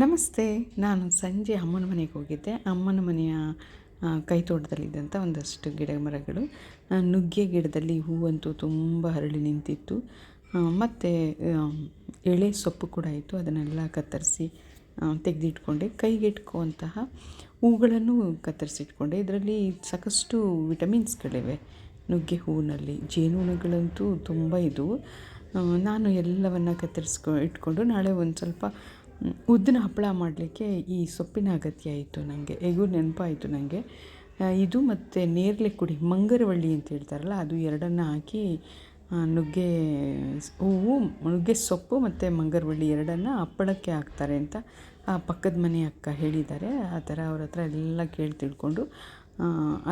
ನಮಸ್ತೆ, ನಾನು ಸಂಜೆ ಅಮ್ಮನ ಮನೆಗೆ ಹೋಗಿದ್ದೆ. ಅಮ್ಮನ ಮನೆಯ ಕೈ ತೋಟದಲ್ಲಿದ್ದಂಥ ಒಂದಷ್ಟು ಗಿಡ ಮರಗಳು. ನುಗ್ಗೆ ಗಿಡದಲ್ಲಿ ಹೂವಂತೂ ತುಂಬ ಹರಳಿ ನಿಂತಿತ್ತು. ಮತ್ತು ಎಳೆ ಸೊಪ್ಪು ಕೂಡ ಇತ್ತು. ಅದನ್ನೆಲ್ಲ ಕತ್ತರಿಸಿ ತೆಗೆದಿಟ್ಕೊಂಡೆ. ಕೈಗೆಟ್ಕುವಂತಹ ಹೂಗಳನ್ನು ಕತ್ತರಿಸಿಟ್ಕೊಂಡೆ. ಇದರಲ್ಲಿ ಸಾಕಷ್ಟು ವಿಟಮಿನ್ಸ್ಗಳಿವೆ. ನುಗ್ಗೆ ಹೂವಿನಲ್ಲಿ ಜೇನುಣಗಳಂತೂ ತುಂಬ ಇದು ನಾನು ಎಲ್ಲವನ್ನು ಕತ್ತರಿಸ್ಕೊ, ಇಟ್ಕೊಂಡು ನಾಳೆ ಒಂದು ಸ್ವಲ್ಪ ಉದ್ದಿನ ಹಪ್ಪಳ ಮಾಡಲಿಕ್ಕೆ ಈ ಸೊಪ್ಪಿನ ಅಗತ್ಯ ಆಯಿತು ನನಗೆ ಹೇಗೂ ನೆನಪಾಯಿತು ನನಗೆ ಇದು ಮತ್ತು ನೇರಳೆ ಕುಡಿ, ಮಂಗರವಳ್ಳಿ ಅಂತ ಹೇಳ್ತಾರಲ್ಲ, ಅದು ಎರಡನ್ನು ಹಾಕಿ ನುಗ್ಗೆ ಹೂವು, ನುಗ್ಗೆ ಸೊಪ್ಪು ಮತ್ತು ಮಂಗರವಳ್ಳಿ ಎರಡನ್ನು ಹಪ್ಪಳಕ್ಕೆ ಹಾಕ್ತಾರೆ ಅಂತ ಆ ಪಕ್ಕದ ಮನೆ ಅಕ್ಕ ಹೇಳಿದ್ದಾರೆ. ಆ ಥರ ಅವ್ರ ಹತ್ರ ಎಲ್ಲ ಕೇಳಿ ತಿಳ್ಕೊಂಡು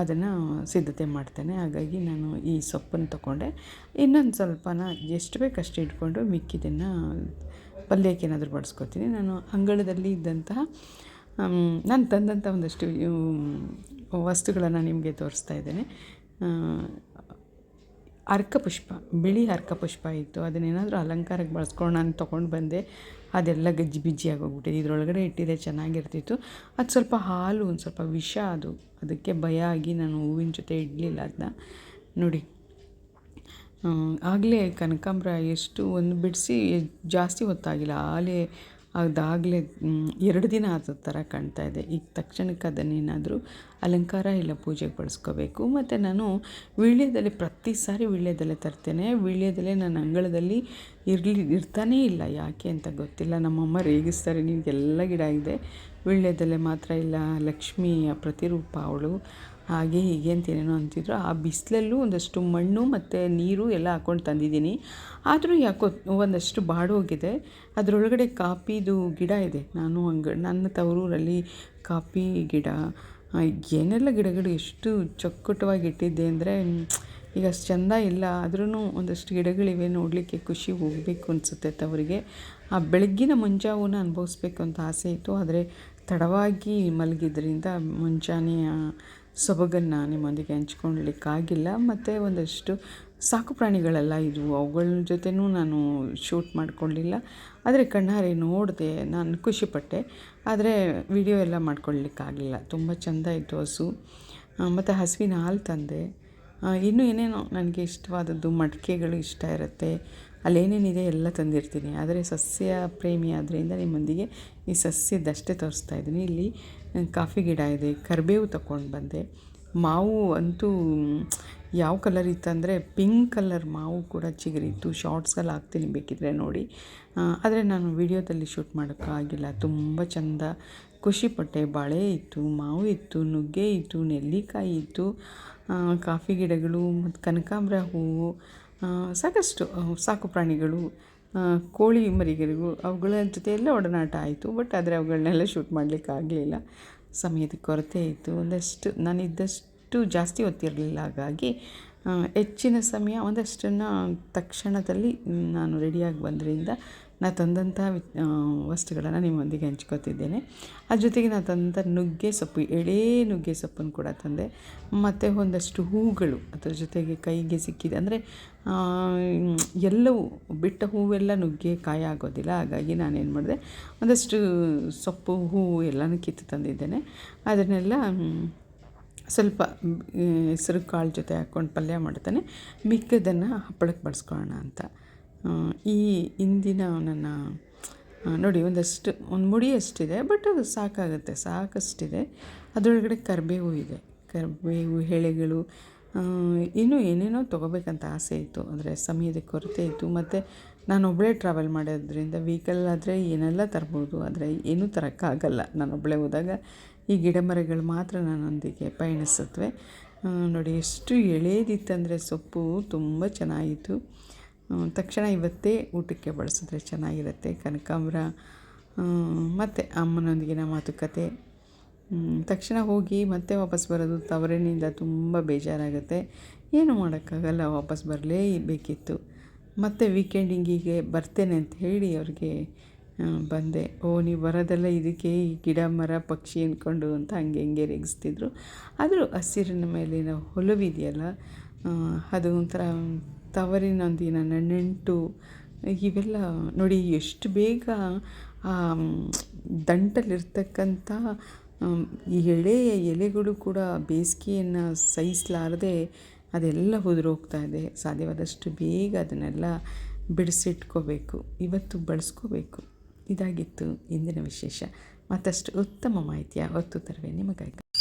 ಅದನ್ನು ಸಿದ್ಧತೆ ಮಾಡ್ತೇನೆ. ಹಾಗಾಗಿ ನಾನು ಈ ಸೊಪ್ಪನ್ನು ತಗೊಂಡೆ. ಇನ್ನೊಂದು ಸ್ವಲ್ಪನ, ಎಷ್ಟು ಬೇಕಷ್ಟು ಇಟ್ಕೊಂಡು ಮಿಕ್ಕಿದ್ದನ್ನು ಪಲ್ಯಕ್ಕೆ ಏನಾದರೂ ಬಡಿಸ್ಕೊತೀನಿ. ನಾನು ಅಂಗಳದಲ್ಲಿ ಇದ್ದಂತಹ ನಾನು ತಂದಂಥ ಒಂದಷ್ಟು ವಸ್ತುಗಳನ್ನು ನಿಮಗೆ ತೋರಿಸ್ತಾ ಇದ್ದೇನೆ. ಅರ್ಕ ಅರ್ಕಪುಷ್ಪ, ಬಿಳಿ ಅರ್ಕಪುಷ್ಪ ಇತ್ತು. ಅದನ್ನೇನಾದರೂ ಅಲಂಕಾರಕ್ಕೆ ಬಳಸ್ಕೊಂಡು ನಾನು ತೊಗೊಂಡು ಬಂದೆ. ಅದೆಲ್ಲ ಗಜ್ಜಿ ಬಿಜ್ಜಿ ಆಗೋಗ್ಬಿಟ್ಟಿದೆ. ಇದರೊಳಗಡೆ ಇಟ್ಟಿದ್ದೆ ಚೆನ್ನಾಗಿರ್ತಿತ್ತು. ಅದು ಸ್ವಲ್ಪ ಹಾಲು, ಒಂದು ಸ್ವಲ್ಪ ವಿಷ ಅದು. ಅದಕ್ಕೆ ಭಯ ಆಗಿ ನಾನು ಹೂವಿನ ಜೊತೆ ಇಡಲಿಲ್ಲ ಅದನ್ನ ನೋಡಿ. ಆಗಲೇ ಕನಕಾಂಬ್ರ ಎಷ್ಟು ಒಂದು ಬಿಡಿಸಿ ಜಾಸ್ತಿ ಹೊತ್ತಾಗಿಲ್ಲ. ಆಲೇ ಅದಾಗಲೇ ಎರಡು ದಿನ ಆದ ಥರ ಕಾಣ್ತಾ ಇದೆ. ಈಗ ತಕ್ಷಣಕ್ಕೆ ಅದನ್ನೇನಾದರೂ ಅಲಂಕಾರ ಇಲ್ಲ ಪೂಜೆಗೆ ಬಳಸ್ಕೋಬೇಕು. ಮತ್ತು ನಾನು ವೀಳ್ಯದೆಲೆ, ಪ್ರತಿ ಸಾರಿ ವೀಳ್ಯದೆಲೆ ತರ್ತೇನೆ. ವೀಳ್ಯದೆಲೆ ನನ್ನ ಅಂಗಳದಲ್ಲಿ ಇರಲಿ, ಇರ್ತಾನೇ ಇಲ್ಲ. ಯಾಕೆ ಅಂತ ಗೊತ್ತಿಲ್ಲ. ನಮ್ಮಮ್ಮ ರೇಗಿಸ್ತಾರೆ, ನಿನಗೆಲ್ಲ ಗಿಡ ಇದೆ. ವೀಳ್ಯದೆಲೆ ಮಾತ್ರ ಇಲ್ಲ. ಲಕ್ಷ್ಮಿಯ ಪ್ರತಿರೂಪ ಅವಳು. ಹಾಗೆ ಹೀಗೆ ಅಂತ ಏನೇನೋ ಅಂತಿದ್ರು. ಆ ಬಿಸಿಲಲ್ಲೂ ಒಂದಷ್ಟು ಮಣ್ಣು ಮತ್ತು ನೀರು ಎಲ್ಲ ಹಾಕ್ಕೊಂಡು ತಂದಿದ್ದೀನಿ. ಆದರೂ ಯಾಕೋ ಒಂದಷ್ಟು ಬಾಡೋಗಿದೆ ಅದರೊಳಗಡೆ ಕಾಪಿದು ಗಿಡ ಇದೆ. ನಾನು ಹಂಗೆ ನನ್ನ ತವರೂರಲ್ಲಿ ಕಾಪಿ ಗಿಡ. ಏನೆಲ್ಲ ಗಿಡಗಳು ಎಷ್ಟು ಚೊಕ್ಕಟವಾಗಿ ಇಟ್ಟಿದ್ದೆ ಅಂದರೆ, ಈಗ ಅಷ್ಟು ಚೆಂದ ಇಲ್ಲ. ಆದ್ರೂ ಒಂದಷ್ಟು ಗಿಡಗಳಿವೆ, ನೋಡಲಿಕ್ಕೆ ಖುಷಿ ಹೋಗಬೇಕು ಅನಿಸುತ್ತೆ ತವರಿಗೆ. ಆ ಬೆಳಗ್ಗಿನ ಮುಂಜಾವನ್ನ ಅನುಭವಿಸ್ಬೇಕು ಅಂತ ಆಸೆ ಇತ್ತು. ಆದರೆ ತಡವಾಗಿ ಮಲಗಿದ್ರಿಂದ ಮುಂಜಾನೆಯ ಸೊಬಗನ್ನು ನಿಮ್ಮೊಂದಿಗೆ ಹಂಚ್ಕೊಳ್ಲಿಕ್ಕಾಗಿಲ್ಲ ಮತ್ತು ಒಂದಷ್ಟು ಸಾಕು ಪ್ರಾಣಿಗಳೆಲ್ಲ ಇದ್ವು. ಅವುಗಳ ಜೊತೆನೂ ನಾನು ಶೂಟ್ ಮಾಡಿಕೊಳ್ಳಿಲ್ಲ. ಆದರೆ ಕಣ್ಣಾರೆ ನೋಡಿದೆ, ನಾನು ಖುಷಿಪಟ್ಟೆ. ಆದರೆ ವಿಡಿಯೋ ಎಲ್ಲ ಮಾಡ್ಕೊಳ್ಲಿಕ್ಕಾಗಿಲ್ಲ ತುಂಬ ಚೆಂದ ಇತ್ತು ಹಸು. ಮತ್ತು ಹಸುವಿನ ಹಾಲು ತಂದೆ. ಇನ್ನೂ ಏನೇನೋ ನನಗೆ ಇಷ್ಟವಾದದ್ದು, ಮಡಿಕೆಗಳು ಇಷ್ಟ ಇರುತ್ತೆ. ಅಲ್ಲೇನೇನಿದೆ ಎಲ್ಲ ತಂದಿರ್ತೀನಿ. ಆದರೆ ಸಸ್ಯ ಪ್ರೇಮಿ ಆದ್ದರಿಂದ ನಿಮ್ಮೊಂದಿಗೆ ಈ ಸಸ್ಯದಷ್ಟೇ ತೋರಿಸ್ತಾ ಇದ್ದೀನಿ. ಇಲ್ಲಿ ಕಾಫಿ ಗಿಡ ಇದೆ, ಕರಿಬೇವು ತಗೊಂಡು ಬಂದೆ. ಮಾವು ಅಂತೂ ಯಾವ ಕಲರ್ ಇತ್ತಂದರೆ ಪಿಂಕ್ ಕಲರ್ ಮಾವು ಕೂಡ ಚಿಗುರಿತ್ತು. ಶಾರ್ಟ್ಸಲ್ಲಿ ಹಾಕ್ತೀನಿ ಬೇಕಿದ್ರೆ ನೋಡಿ. ಆದರೆ ನಾನು ವಿಡಿಯೋದಲ್ಲಿ ಶೂಟ್ ಮಾಡೋಕ್ಕಾಗಿಲ್ಲ ತುಂಬ ಚೆಂದ ಖುಷಿಪಟ್ಟೆ ಬಾಳೆ ಇತ್ತು, ಮಾವು ಇತ್ತು, ನುಗ್ಗೆ ಇತ್ತು, ನೆಲ್ಲಿಕಾಯಿ ಇತ್ತು. ಕಾಫಿ ಗಿಡಗಳು, ಮತ್ತು ಕನಕಾಂಬ್ರ ಹೂವು ಸಾಕಷ್ಟು ಸಾಕು ಪ್ರಾಣಿಗಳು ಕೋಳಿ ಮರಿಗಳಿಗೂ ಅವುಗಳ ಜೊತೆ ಎಲ್ಲ ಒಡನಾಟ ಆಯಿತು ಬಟ್ ಆದರೆ ಅವುಗಳನ್ನೆಲ್ಲ ಶೂಟ್ ಮಾಡಲಿಕ್ಕಾಗಲಿಲ್ಲ ಸಮಯದ ಕೊರತೆ ಇತ್ತು. ಒಂದಷ್ಟು, ನಾನಿದ್ದಷ್ಟು ಜಾಸ್ತಿ ಹೊತ್ತಿರಲಿಲ್ಲ. ಹಾಗಾಗಿ ಹೆಚ್ಚಿನ ಸಮಯ ಒಂದಷ್ಟನ್ನು ತಕ್ಷಣದಲ್ಲಿ ನಾನು ರೆಡಿಯಾಗಿ ಬಂದ್ರಿಂದ ನಾನು ತಂದಂಥ ವಸ್ತುಗಳನ್ನು ನಿಮ್ಮೊಂದಿಗೆ ಹಂಚ್ಕೋತಿದ್ದೇನೆ. ಅದ್ರ ಜೊತೆಗೆ ನಾನು ತಂದಂಥ ನುಗ್ಗೆ ಸೊಪ್ಪು, ಎಳೇ ನುಗ್ಗೆ ಸೊಪ್ಪನ್ನು ಕೂಡ ತಂದೆ. ಮತ್ತು ಒಂದಷ್ಟು ಹೂಗಳು, ಅದ್ರ ಜೊತೆಗೆ ಕೈಗೆ ಸಿಕ್ಕಿದೆ. ಅಂದರೆ ಎಲ್ಲವೂ, ಬಿಟ್ಟ ಹೂವೆಲ್ಲ ನುಗ್ಗೆ ಕಾಯಿ ಆಗೋದಿಲ್ಲ. ಹಾಗಾಗಿ ನಾನೇನು ಮಾಡಿದೆ, ಒಂದಷ್ಟು ಸೊಪ್ಪು, ಹೂವು ಎಲ್ಲನೂ ಕಿತ್ತು ತಂದಿದ್ದೇನೆ. ಅದನ್ನೆಲ್ಲ ಸ್ವಲ್ಪ ಹೆಸರು ಕಾಳು ಜೊತೆ ಹಾಕ್ಕೊಂಡು ಪಲ್ಯ ಮಾಡ್ತಾನೆ. ಮಿಕ್ಕದನ್ನು ಹಪ್ಪಳಕ್ಕೆ ಬಳಸ್ಕೊಳ್ಳೋಣ ಅಂತ. ಈ ಇಂದಿನ ನನ್ನ ನೋಡಿ ಒಂದಷ್ಟು, ಒಂದು ಮುಡಿ ಅಷ್ಟಿದೆ, ಬಟ್ ಅದು ಸಾಕಾಗುತ್ತೆ, ಸಾಕಷ್ಟಿದೆ. ಅದರೊಳಗಡೆ ಕರಿಬೇವು ಇದೆ. ಕರಿಬೇವು ಎಳೆಗಳು ಇನ್ನೂ ಏನೇನೋ ತೊಗೋಬೇಕಂತ ಆಸೆ ಇತ್ತು. ಅಂದರೆ ಸಮಯದ ಕೊರತೆ ಇತ್ತು. ಮತ್ತು ನಾನೊಬ್ಬಳೇ ಟ್ರಾವೆಲ್ ಮಾಡೋದ್ರಿಂದ ವೆಹಿಕಲ್ ಆದರೆ ಏನೆಲ್ಲ ತರ್ಬೋದು, ಆದರೆ ಏನೂ ತರೋಕ್ಕಾಗಲ್ಲ. ನಾನೊಬ್ಬಳೇ ಹೋದಾಗ ಈ ಗಿಡ ಮರಗಳು ಮಾತ್ರ ನನ್ನೊಂದಿಗೆ ಪಯಣಿಸುತ್ತವೆ. ನೋಡಿ, ಎಷ್ಟು ಎಳೆಯದಿತ್ತಂದರೆ ಸೊಪ್ಪು ತುಂಬ ಚೆನ್ನಾಗಿತ್ತು. ತಕ್ಷಣ ಇವತ್ತೇ ಊಟಕ್ಕೆ ಬಳಸಿದ್ರೆ ಚೆನ್ನಾಗಿರುತ್ತೆ. ಕನಕಾಂಬ್ರ ಮತ್ತು ಅಮ್ಮನೊಂದಿಗಿನ ಮಾತುಕತೆ. ತಕ್ಷಣ ಹೋಗಿ ಮತ್ತೆ ವಾಪಸ್ ಬರೋದು ತವರಿನಿಂದ ತುಂಬ ಬೇಜಾರಾಗುತ್ತೆ. ಏನು ಮಾಡೋಕ್ಕಾಗಲ್ಲ, ವಾಪಸ್ ಬರಲೇಬೇಕಿತ್ತು ಮತ್ತು ವೀಕೆಂಡಿಂಗಿಗೆ ಬರ್ತೇನೆ ಅಂತ ಹೇಳಿ ಅವ್ರಿಗೆ ಬಂದೆ. ಓ, ನೀವು ಬರೋದೆಲ್ಲ ಇದಕ್ಕೆ ಈ ಗಿಡ, ಮರ, ಪಕ್ಷಿ ಅಂದ್ಕೊಂಡು ಅಂತ ಹಂಗೆ ಹಿಂಗೆ ರೇಗಿಸ್ತಿದ್ರು. ಆದರೂ ಹಸಿರಿನ ಮೇಲಿನ ಹೊಲವಿದೆಯಲ್ಲ ಅದು ಒಂಥರ ತವರಿನೊಂದಿನ ನೆಂಟು, ಇವೆಲ್ಲ ನೋಡಿ ಎಷ್ಟು ಬೇಗ, ಆ, ದಂಟಲ್ಲಿರ್ತಕ್ಕಂಥ ಎಳೆಯ ಎಲೆಗಳು ಕೂಡ ಬೇಸಿಗೆಯನ್ನು ಸಹಿಸಲಾರದೆ ಅದೆಲ್ಲ ಉದುರೋಗ್ತಾ ಇದೆ. ಸಾಧ್ಯವಾದಷ್ಟು ಬೇಗ ಅದನ್ನೆಲ್ಲ ಬಿಡಿಸಿಟ್ಕೋಬೇಕು. ಇವತ್ತು ಬಳಸ್ಕೋಬೇಕು. ಇದಾಗಿತ್ತು ಇಂದಿನ ವಿಶೇಷ. ಮತ್ತಷ್ಟು ಉತ್ತಮ ಮಾಹಿತಿಯ ಹೊತ್ತು ತರುವೆ ನಿಮಗಾಗಿ